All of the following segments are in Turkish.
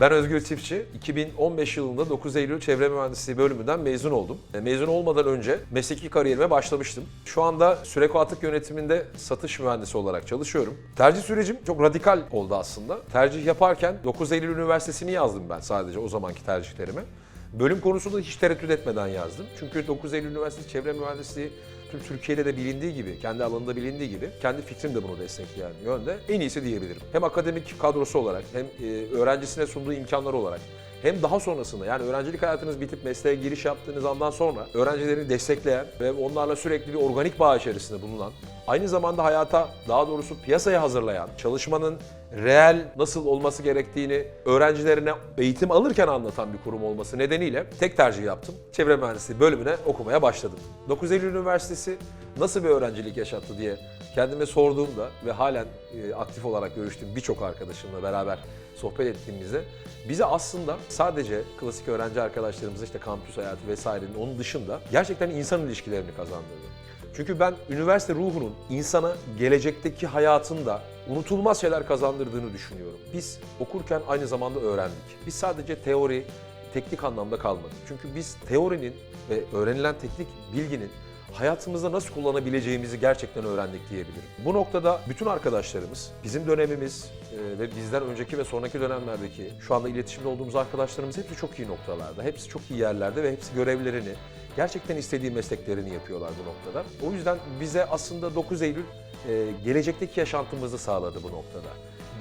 Ben Özgür Çiftçi. 2015 yılında 9 Eylül Çevre Mühendisliği bölümünden mezun oldum. E, Mezun olmadan önce mesleki kariyerime başlamıştım. Şu anda Süreko Atık Yönetiminde satış mühendisi olarak çalışıyorum. Tercih sürecim çok radikal oldu aslında. Tercih yaparken 9 Eylül Üniversitesi'ni yazdım ben sadece o zamanki tercihlerime. Bölüm konusunda hiç tereddüt etmeden yazdım. Çünkü 9 Eylül Üniversitesi Çevre Mühendisliği tüm Türkiye'de de bilindiği gibi, kendi alanında bilindiği gibi, kendi fikrim de bunu destekleyen yönde en iyisi diyebilirim. Hem akademik kadrosu olarak, hem e, öğrencisine sunduğu imkanlar olarak, hem daha sonrasında yani öğrencilik hayatınız bitip mesleğe giriş yaptığınız andan sonra öğrencileri destekleyen ve onlarla sürekli bir organik bağ içerisinde bulunan, aynı zamanda hayata, daha doğrusu piyasaya hazırlayan, çalışmanın reel nasıl olması gerektiğini öğrencilerine eğitim alırken anlatan bir kurum olması nedeniyle tek tercih yaptım. Çevre Mühendisliği bölümüne okumaya başladım. 9 Eylül Üniversitesi nasıl bir öğrencilik yaşattı diye kendime sorduğumda ve halen e, aktif olarak görüştüğüm birçok arkadaşımla beraber sohbet ettiğimizde bize aslında sadece klasik öğrenci arkadaşlarımıza işte kampüs hayatı vesairenin onun dışında gerçekten insan ilişkilerini kazandırdı. Çünkü ben üniversite ruhunun insana gelecekteki hayatında unutulmaz şeyler kazandırdığını düşünüyorum. Biz okurken aynı zamanda öğrendik. Biz sadece teori, teknik anlamda kalmadık. Çünkü biz teorinin ve öğrenilen teknik bilginin hayatımızda nasıl kullanabileceğimizi gerçekten öğrendik diyebilirim. Bu noktada bütün arkadaşlarımız, bizim dönemimiz e, ve bizden önceki ve sonraki dönemlerdeki şu anda iletişimde olduğumuz arkadaşlarımız hepsi çok iyi noktalarda, hepsi çok iyi yerlerde ve hepsi görevlerini, gerçekten istediği mesleklerini yapıyorlar bu noktada. O yüzden bize aslında 9 Eylül e, gelecekteki yaşantımızı sağladı bu noktada.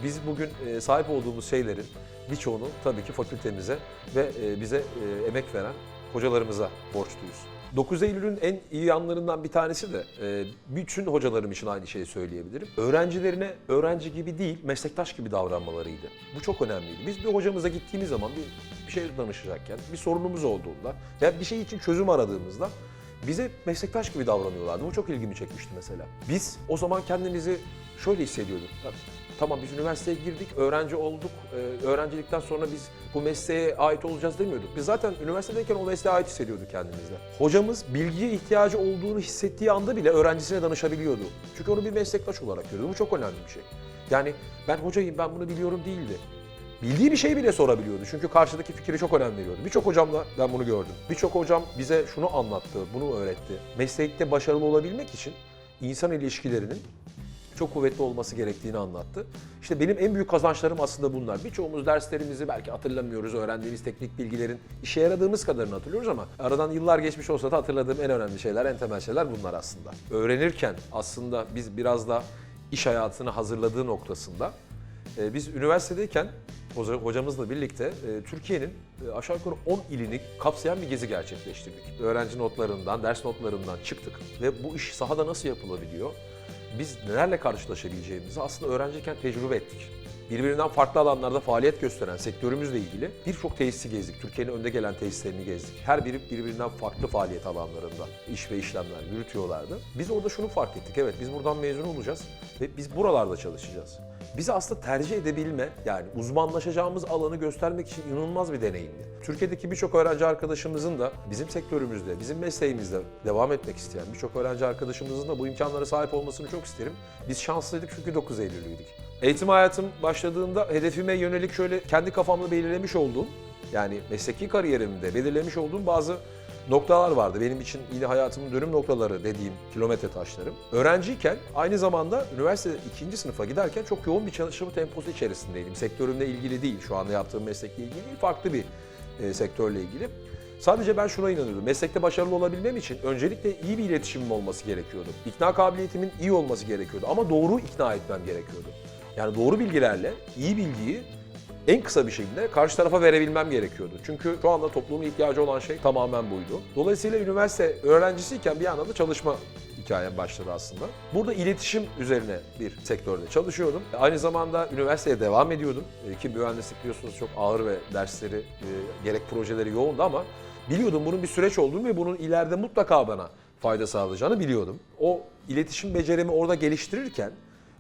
Biz bugün e, sahip olduğumuz şeylerin birçoğunu tabii ki fakültemize ve bize emek veren hocalarımıza borçluyuz. 9 Eylül'ün en iyi yanlarından bir tanesi de e, bütün hocalarım için aynı şeyi söyleyebilirim. Öğrencilerine öğrenci gibi değil, meslektaş gibi davranmalarıydı. Bu çok önemliydi. Biz bir hocamıza gittiğimiz zaman bir, bir şey danışacakken, bir sorunumuz olduğunda veya bir şey için çözüm aradığımızda bize meslektaş gibi davranıyorlardı. Bu çok ilgimi çekmişti mesela. Biz o zaman kendimizi şöyle hissediyorduk. Tamam biz üniversiteye girdik, öğrenci olduk. Ee, öğrencilikten sonra biz bu mesleğe ait olacağız demiyorduk. Biz zaten üniversitedeyken o mesleğe ait hissediyorduk kendimizde. Hocamız bilgiye ihtiyacı olduğunu hissettiği anda bile öğrencisine danışabiliyordu. Çünkü onu bir meslektaş olarak görüyordu. Bu çok önemli bir şey. Yani ben hocayım, ben bunu biliyorum değildi. Bildiği bir şeyi bile sorabiliyordu. Çünkü karşıdaki fikri çok önem veriyordu. Birçok hocamla ben bunu gördüm. Birçok hocam bize şunu anlattı, bunu öğretti. Meslekte başarılı olabilmek için insan ilişkilerinin çok kuvvetli olması gerektiğini anlattı. İşte benim en büyük kazançlarım aslında bunlar. Birçoğumuz derslerimizi belki hatırlamıyoruz, öğrendiğimiz teknik bilgilerin işe yaradığımız kadarını hatırlıyoruz ama aradan yıllar geçmiş olsa da hatırladığım en önemli şeyler, en temel şeyler bunlar aslında. Öğrenirken aslında biz biraz da iş hayatını hazırladığı noktasında e, biz üniversitedeyken hoca- hocamızla birlikte e, Türkiye'nin e, aşağı yukarı 10 ilini kapsayan bir gezi gerçekleştirdik. Öğrenci notlarından, ders notlarından çıktık ve bu iş sahada nasıl yapılabiliyor? Biz nelerle karşılaşabileceğimizi aslında öğrenciyken tecrübe ettik. Birbirinden farklı alanlarda faaliyet gösteren sektörümüzle ilgili birçok tesisi gezdik. Türkiye'nin önde gelen tesislerini gezdik. Her biri birbirinden farklı faaliyet alanlarında iş ve işlemler yürütüyorlardı. Biz orada şunu fark ettik. Evet biz buradan mezun olacağız ve biz buralarda çalışacağız. Bizi aslında tercih edebilme yani uzmanlaşacağımız alanı göstermek için inanılmaz bir deneyimdi. Türkiye'deki birçok öğrenci arkadaşımızın da bizim sektörümüzde, bizim mesleğimizde devam etmek isteyen birçok öğrenci arkadaşımızın da bu imkanlara sahip olmasını çok isterim. Biz şanslıydık çünkü 9 Eylül'lüydük. Eğitim hayatım başladığında hedefime yönelik şöyle kendi kafamda belirlemiş olduğum yani mesleki kariyerimde belirlemiş olduğum bazı noktalar vardı. Benim için yine hayatımın dönüm noktaları dediğim kilometre taşlarım. Öğrenciyken aynı zamanda üniversite ikinci sınıfa giderken çok yoğun bir çalışma temposu içerisindeydim. Sektörümle ilgili değil, şu anda yaptığım meslekle ilgili değil, farklı bir e, sektörle ilgili. Sadece ben şuna inanıyordum. Meslekte başarılı olabilmem için öncelikle iyi bir iletişimim olması gerekiyordu. İkna kabiliyetimin iyi olması gerekiyordu ama doğru ikna etmem gerekiyordu. Yani doğru bilgilerle iyi bilgiyi en kısa bir şekilde karşı tarafa verebilmem gerekiyordu. Çünkü şu anda toplumun ihtiyacı olan şey tamamen buydu. Dolayısıyla üniversite öğrencisiyken bir yandan da çalışma hikayem başladı aslında. Burada iletişim üzerine bir sektörde çalışıyordum. Aynı zamanda üniversiteye devam ediyordum. E, Ki mühendislik biliyorsunuz çok ağır ve dersleri, e, gerek projeleri yoğundu ama biliyordum bunun bir süreç olduğunu ve bunun ileride mutlaka bana fayda sağlayacağını biliyordum. O iletişim becerimi orada geliştirirken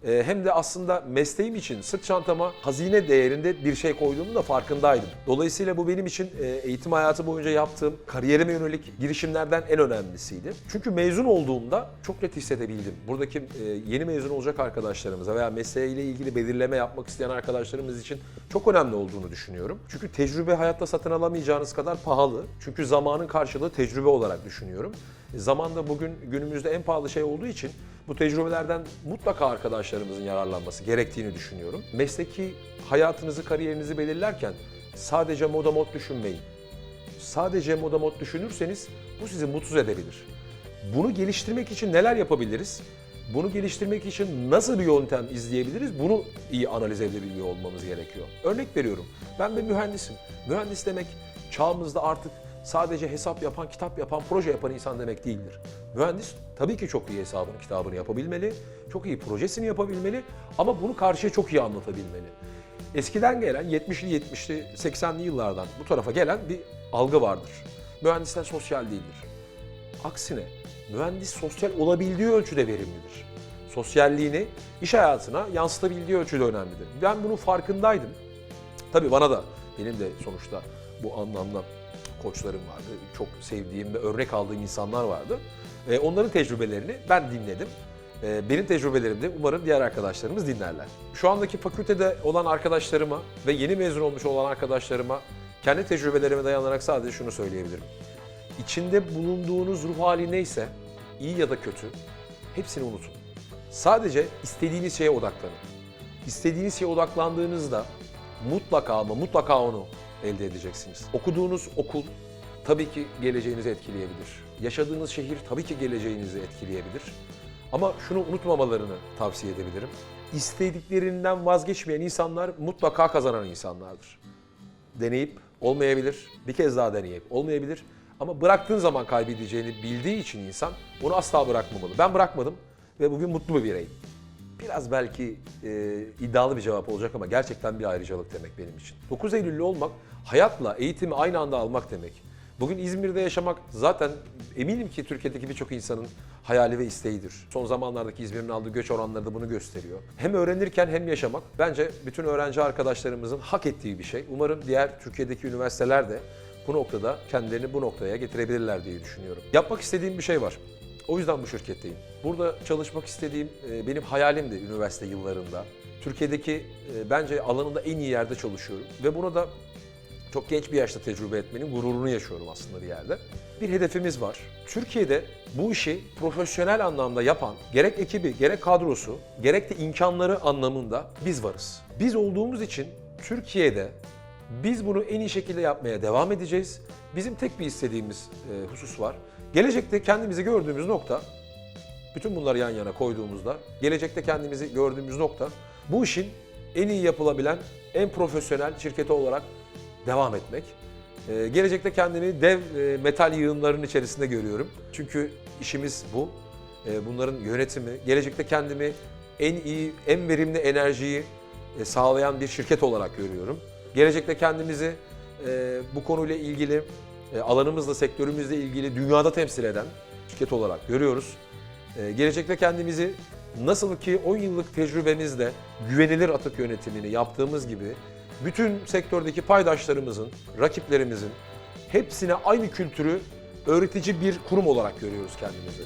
e, hem de aslında mesleğim için sırt çantama hazine değerinde bir şey koyduğumun da farkındaydım. Dolayısıyla bu benim için e, eğitim hayatı boyunca yaptığım kariyerime yönelik girişimlerden en önemlisiydi. Çünkü mezun olduğumda çok net hissedebildim. Buradaki e, yeni mezun olacak arkadaşlarımıza veya mesleğiyle ilgili belirleme yapmak isteyen arkadaşlarımız için çok önemli olduğunu düşünüyorum. Çünkü tecrübe hayatta satın alamayacağınız kadar pahalı. Çünkü zamanın karşılığı tecrübe olarak düşünüyorum. E, Zaman da bugün günümüzde en pahalı şey olduğu için bu tecrübelerden mutlaka arkadaşlarımızın yararlanması gerektiğini düşünüyorum. Mesleki hayatınızı, kariyerinizi belirlerken sadece moda mod düşünmeyin. Sadece moda mod düşünürseniz bu sizi mutsuz edebilir. Bunu geliştirmek için neler yapabiliriz? Bunu geliştirmek için nasıl bir yöntem izleyebiliriz? Bunu iyi analiz edebiliyor olmamız gerekiyor. Örnek veriyorum. Ben bir mühendisim. Mühendis demek çağımızda artık sadece hesap yapan, kitap yapan, proje yapan insan demek değildir. Mühendis tabii ki çok iyi hesabını, kitabını yapabilmeli, çok iyi projesini yapabilmeli ama bunu karşıya çok iyi anlatabilmeli. Eskiden gelen 70'li 70'li 80'li yıllardan bu tarafa gelen bir algı vardır. Mühendisler sosyal değildir. Aksine mühendis sosyal olabildiği ölçüde verimlidir. Sosyalliğini iş hayatına yansıtabildiği ölçüde önemlidir. Ben bunun farkındaydım. Tabii bana da benim de sonuçta bu anlamda koçlarım vardı. Çok sevdiğim ve örnek aldığım insanlar vardı. Onların tecrübelerini ben dinledim. E, benim tecrübelerimi de umarım diğer arkadaşlarımız dinlerler. Şu andaki fakültede olan arkadaşlarıma ve yeni mezun olmuş olan arkadaşlarıma kendi tecrübelerime dayanarak sadece şunu söyleyebilirim. İçinde bulunduğunuz ruh hali neyse, iyi ya da kötü, hepsini unutun. Sadece istediğiniz şeye odaklanın. İstediğiniz şeye odaklandığınızda mutlaka ama mutlaka onu elde edeceksiniz. Okuduğunuz okul tabii ki geleceğinizi etkileyebilir. Yaşadığınız şehir tabii ki geleceğinizi etkileyebilir. Ama şunu unutmamalarını tavsiye edebilirim. İstediklerinden vazgeçmeyen insanlar mutlaka kazanan insanlardır deneyip olmayabilir. Bir kez daha deneyip olmayabilir. Ama bıraktığın zaman kaybedeceğini bildiği için insan onu asla bırakmamalı. Ben bırakmadım ve bugün mutlu bir bireyim. Biraz belki e, iddialı bir cevap olacak ama gerçekten bir ayrıcalık demek benim için. 9 Eylüllü olmak hayatla eğitimi aynı anda almak demek. Bugün İzmir'de yaşamak zaten eminim ki Türkiye'deki birçok insanın hayali ve isteğidir. Son zamanlardaki İzmir'in aldığı göç oranları da bunu gösteriyor. Hem öğrenirken hem yaşamak bence bütün öğrenci arkadaşlarımızın hak ettiği bir şey. Umarım diğer Türkiye'deki üniversiteler de bu noktada kendilerini bu noktaya getirebilirler diye düşünüyorum. Yapmak istediğim bir şey var. O yüzden bu şirketteyim. Burada çalışmak istediğim e, benim hayalimdi üniversite yıllarında. Türkiye'deki e, bence alanında en iyi yerde çalışıyorum ve bunu da çok genç bir yaşta tecrübe etmenin gururunu yaşıyorum aslında bir yerde. Bir hedefimiz var. Türkiye'de bu işi profesyonel anlamda yapan gerek ekibi, gerek kadrosu, gerek de imkanları anlamında biz varız. Biz olduğumuz için Türkiye'de biz bunu en iyi şekilde yapmaya devam edeceğiz. Bizim tek bir istediğimiz e, husus var. Gelecekte kendimizi gördüğümüz nokta bütün bunları yan yana koyduğumuzda gelecekte kendimizi gördüğümüz nokta bu işin en iyi yapılabilen, en profesyonel şirketi olarak devam etmek. Ee, gelecekte kendimi dev e, metal yığınlarının içerisinde görüyorum. Çünkü işimiz bu. Ee, bunların yönetimi, gelecekte kendimi en iyi, en verimli enerjiyi e, sağlayan bir şirket olarak görüyorum. Gelecekte kendimizi e, bu konuyla ilgili, e, alanımızla, sektörümüzle ilgili dünyada temsil eden şirket olarak görüyoruz. Ee, gelecekte kendimizi nasıl ki 10 yıllık tecrübemizle güvenilir atık yönetimini yaptığımız gibi bütün sektördeki paydaşlarımızın, rakiplerimizin hepsine aynı kültürü öğretici bir kurum olarak görüyoruz kendimizi.